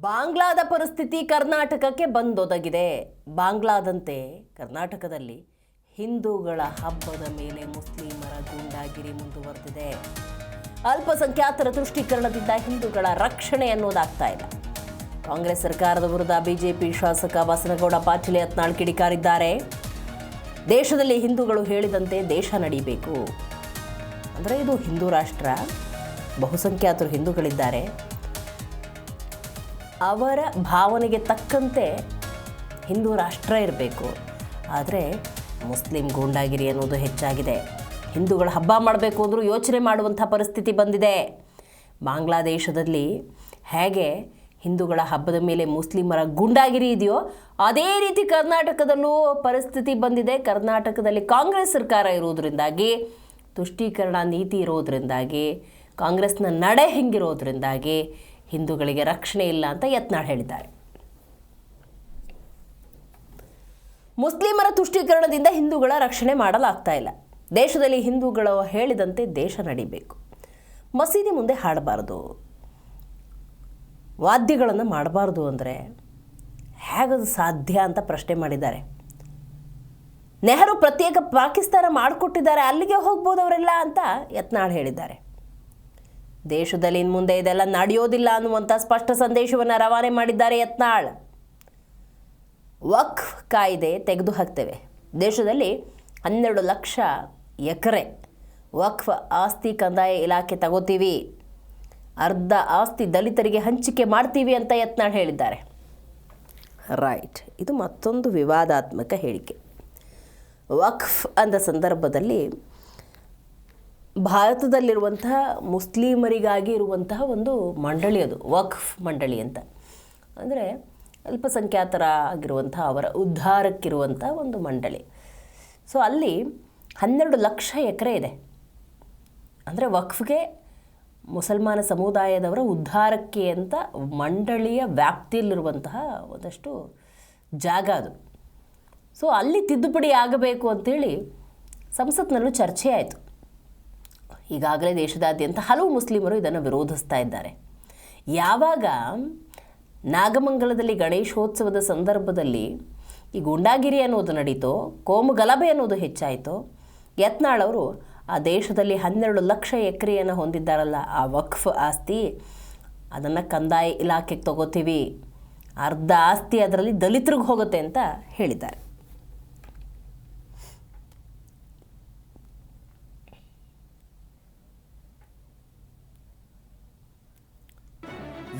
ಬಾಂಗ್ಲಾದ ಪರಿಸ್ಥಿತಿ ಕರ್ನಾಟಕಕ್ಕೆ ಬಂದೊದಗಿದೆ. ಬಾಂಗ್ಲಾದಂತೆ ಕರ್ನಾಟಕದಲ್ಲಿ ಹಿಂದೂಗಳ ಹಬ್ಬದ ಮೇಲೆ ಮುಸ್ಲಿಮರ ಗೂಂಡಾಗಿರಿ ಮುಂದುವರೆದಿದೆ. ಅಲ್ಪಸಂಖ್ಯಾತರ ತುಷ್ಟೀಕರಣದಿಂದ ಹಿಂದೂಗಳ ರಕ್ಷಣೆ ಅನ್ನೋದಾಗ್ತಾ ಇಲ್ಲ. ಕಾಂಗ್ರೆಸ್ ಸರ್ಕಾರದ ವಿರುದ್ಧ ಬಿಜೆಪಿ ಶಾಸಕ ಬಸನಗೌಡ ಪಾಟೀಲ್ ಯತ್ನಾಳ್ ಕಿಡಿಕಾರಿದ್ದಾರೆ ದೇಶದಲ್ಲಿ ಹಿಂದೂಗಳು ಹೇಳಿದಂತೆ ದೇಶ ನಡೀಬೇಕು. ಅಂದರೆ ಇದು ಹಿಂದೂ ರಾಷ್ಟ್ರ. ಬಹುಸಂಖ್ಯಾತರು ಹಿಂದೂಗಳಿದ್ದಾರೆ. ಅವರ ಭಾವನೆಗೆ ತಕ್ಕಂತೆ ಹಿಂದೂ ರಾಷ್ಟ್ರ ಇರಬೇಕು. ಆದರೆ ಮುಸ್ಲಿಂ ಗೂಂಡಾಗಿರಿ ಅನ್ನೋದು ಹೆಚ್ಚಾಗಿದೆ. ಹಿಂದೂಗಳ ಹಬ್ಬ ಮಾಡಬೇಕು ಅಂದರೂ ಯೋಚನೆ ಮಾಡುವಂಥ ಪರಿಸ್ಥಿತಿ ಬಂದಿದೆ. ಬಾಂಗ್ಲಾದೇಶದಲ್ಲಿ ಹೇಗೆ ಹಿಂದೂಗಳ ಹಬ್ಬದ ಮೇಲೆ ಮುಸ್ಲಿಮರ ಗುಂಡಾಗಿರಿ ಇದೆಯೋ ಅದೇ ರೀತಿ ಕರ್ನಾಟಕದಲ್ಲೂ ಪರಿಸ್ಥಿತಿ ಬಂದಿದೆ. ಕರ್ನಾಟಕದಲ್ಲಿ ಕಾಂಗ್ರೆಸ್ ಸರ್ಕಾರ ಇರೋದರಿಂದಾಗಿ, ತುಷ್ಟೀಕರಣ ನೀತಿ ಇರೋದರಿಂದಾಗಿ, ಕಾಂಗ್ರೆಸ್ನ ನಡೆ ಹಿಂಗಿರೋದ್ರಿಂದಾಗಿ ಹಿಂದೂಗಳಿಗೆ ರಕ್ಷಣೆ ಇಲ್ಲ ಅಂತ ಯತ್ನಾಳ್ ಹೇಳಿದ್ದಾರೆ. ಮುಸ್ಲಿಮರ ತುಷ್ಟೀಕರಣದಿಂದ ಹಿಂದೂಗಳ ರಕ್ಷಣೆ ಮಾಡಲಾಗ್ತಾ ಇಲ್ಲ. ದೇಶದಲ್ಲಿ ಹಿಂದೂಗಳು ಹೇಳಿದಂತೆ ದೇಶ ನಡಿಬೇಕು. ಮಸೀದಿ ಮುಂದೆ ಹಾಡಬಾರ್ದು. ವಾದ್ಯಗಳನ್ನು ಮಾಡಬಾರ್ದು ಅಂದರೆ ಹೇಗದು ಸಾಧ್ಯ ಅಂತ ಪ್ರಶ್ನೆ ಮಾಡಿದ್ದಾರೆ. ನೆಹರು ಪ್ರತ್ಯೇಕ ಪಾಕಿಸ್ತಾನ ಮಾಡಿಕೊಟ್ಟಿದ್ದಾರೆ, ಅಲ್ಲಿಗೆ ಹೋಗ್ಬೋದು ಅವರೆಲ್ಲ ಅಂತ ಯತ್ನಾಳ್ ಹೇಳಿದ್ದಾರೆ. ದೇಶದಲ್ಲಿ ಇನ್ಮುಂದೆ ಇದೆಲ್ಲ ನಡೆಯೋದಿಲ್ಲ ಅನ್ನುವಂಥ ಸ್ಪಷ್ಟ ಸಂದೇಶವನ್ನು ರವಾನೆ ಮಾಡಿದ್ದಾರೆ ಯತ್ನಾಳ್. ವಕ್ಫ್ ಕಾಯ್ದೆ ತೆಗೆದು ಹಾಕ್ತೇವೆ ದೇಶದಲ್ಲಿ ಹನ್ನೆರಡು ಲಕ್ಷ ಎಕರೆ ವಕ್ಫ್ ಆಸ್ತಿ ಕಂದಾಯ ಇಲಾಖೆ ತಗೋತೀವಿ. ಅರ್ಧ ಆಸ್ತಿ ದಲಿತರಿಗೆ ಹಂಚಿಕೆ ಮಾಡ್ತೀವಿ ಅಂತ ಯತ್ನಾಳ್ ಹೇಳಿದ್ದಾರೆ. ರೈಟ್. ಇದು ಮತ್ತೊಂದು ವಿವಾದಾತ್ಮಕ ಹೇಳಿಕೆ. ವಕ್ಫ್ ಅಂದ ಸಂದರ್ಭದಲ್ಲಿ ಭಾರತದಲ್ಲಿರುವಂತಹ ಮುಸ್ಲಿಮರಿಗಾಗಿ ಇರುವಂತಹ ಒಂದು ಮಂಡಳಿ ಅದು, ವಕ್ಫ್ ಮಂಡಳಿ ಅಂತ. ಅಂದರೆ ಅಲ್ಪಸಂಖ್ಯಾತರ ಆಗಿರುವಂಥ ಅವರ ಉದ್ಧಾರಕ್ಕಿರುವಂಥ ಒಂದು ಮಂಡಳಿ. ಸೊ ಅಲ್ಲಿ ಹನ್ನೆರಡು ಲಕ್ಷ ಎಕರೆ ಇದೆ. ಅಂದರೆ ವಕ್ಫ್ಗೆ ಮುಸಲ್ಮಾನ ಸಮುದಾಯದವರ ಉದ್ಧಾರಕ್ಕೆ ಅಂತ ಮಂಡಳಿಯ ವ್ಯಾಪ್ತಿಯಲ್ಲಿರುವಂತಹ ಒಂದಷ್ಟು ಜಾಗ ಅದು. ಸೊ ಅಲ್ಲಿ ತಿದ್ದುಪಡಿ ಆಗಬೇಕು ಅಂತೇಳಿ ಸಂಸತ್ನಲ್ಲೂ ಚರ್ಚೆ ಆಯಿತು. ಈಗಾಗಲೇ ದೇಶದಾದ್ಯಂತ ಹಲವು ಮುಸ್ಲಿಮರು ಇದನ್ನು ವಿರೋಧಿಸ್ತಾ ಇದ್ದಾರೆ. ಯಾವಾಗ ನಾಗಮಂಗಲದಲ್ಲಿ ಗಣೇಶೋತ್ಸವದ ಸಂದರ್ಭದಲ್ಲಿ ಈ ಗುಂಡಾಗಿರಿ ಅನ್ನೋದು ನಡೀತೋ, ಕೋಮು ಗಲಭೆ ಅನ್ನೋದು ಹೆಚ್ಚಾಯಿತೋ ಯತ್ನಾಳವರು ಆ ದೇಶದಲ್ಲಿ ಹನ್ನೆರಡು ಲಕ್ಷ ಎಕರೆಯನ್ನು ಹೊಂದಿದ್ದಾರಲ್ಲ, ಆ ವಕ್ಫ್ ಆಸ್ತಿ, ಅದನ್ನು ಕಂದಾಯ ಇಲಾಖೆಗೆ ತಗೋತೀವಿ, ಅರ್ಧ ಆಸ್ತಿ ಅದರಲ್ಲಿ ದಲಿತರಿಗೆ ಹೋಗುತ್ತೆ ಅಂತ ಹೇಳಿದ್ದಾರೆ.